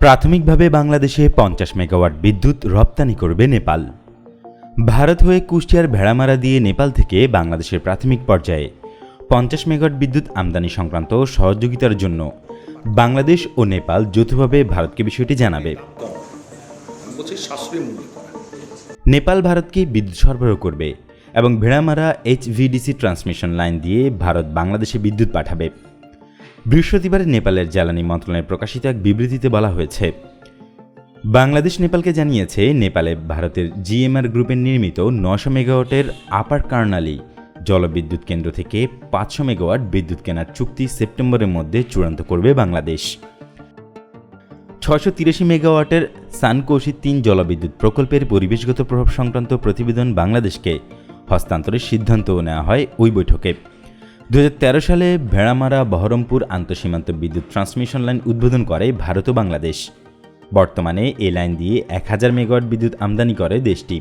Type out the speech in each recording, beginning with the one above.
প্রাথমিকভাবে বাংলাদেশে পঞ্চাশ মেগাওয়াট বিদ্যুৎ রপ্তানি করবে নেপাল। ভারত হয়ে কুষ্টিয়ার ভেড়ামারা দিয়ে নেপাল থেকে বাংলাদেশের প্রাথমিক পর্যায়ে পঞ্চাশ মেগাওয়াট বিদ্যুৎ আমদানি সংক্রান্ত সহযোগিতার জন্য বাংলাদেশ ও নেপাল যৌথভাবে ভারতকে বিষয়টি জানাবে। নেপাল ভারতকে বিদ্যুৎ সরবরাহ করবে এবং ভেড়ামারা এইচভিডিসি ট্রান্সমিশন লাইন দিয়ে ভারত বাংলাদেশে বিদ্যুৎ পাঠাবে। বৃহস্পতিবার নেপালের জ্বালানি মন্ত্রণালয়ে প্রকাশিত এক বিবৃতিতে বলা হয়েছে, বাংলাদেশ নেপালকে জানিয়েছে, নেপালে ভারতের জিএমআর গ্রুপের নির্মিত নশো মেগাওয়াটের আপার কার্নালি জলবিদ্যুৎ কেন্দ্র থেকে পাঁচশো মেগাওয়াট বিদ্যুৎ কেনার চুক্তি সেপ্টেম্বরের মধ্যে চূড়ান্ত করবে বাংলাদেশ। ছশো তিরাশি মেগাওয়াটের সানকৌশি তিন জলবিদ্যুৎ প্রকল্পের পরিবেশগত প্রভাব সংক্রান্ত প্রতিবেদন বাংলাদেশকে হস্তান্তরের সিদ্ধান্তও নেওয়া হয় ওই বৈঠকে। দুই হাজার তেরো সালে ভেড়ামারা, বহরমপুর আন্তঃসীমান্ত বিদ্যুৎ ট্রান্সমিশন লাইন উদ্বোধন করে ভারত ও বাংলাদেশ। বর্তমানে এই লাইন দিয়ে এক হাজার মেগাওয়াট বিদ্যুৎ আমদানি করে দেশটি।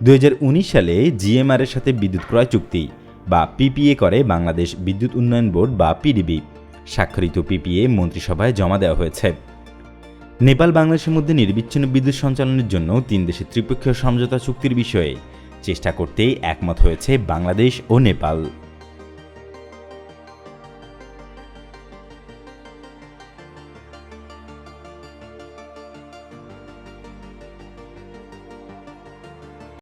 দুই হাজার উনিশ সালে জিএমআর এর সাথে বিদ্যুৎ ক্রয় চুক্তি বা পিপিএ করে বাংলাদেশ বিদ্যুৎ উন্নয়ন বোর্ড বা পিডিবি। স্বাক্ষরিত পিপিএ মন্ত্রিসভায় জমা দেওয়া হয়েছে। নেপাল বাংলাদেশের মধ্যে নির্বিচ্ছিন্ন বিদ্যুৎ সঞ্চালনের জন্য তিন দেশের ত্রিপক্ষীয় সমঝোতা চুক্তির বিষয়ে চেষ্টা করতেই একমত হয়েছে বাংলাদেশ ও নেপাল।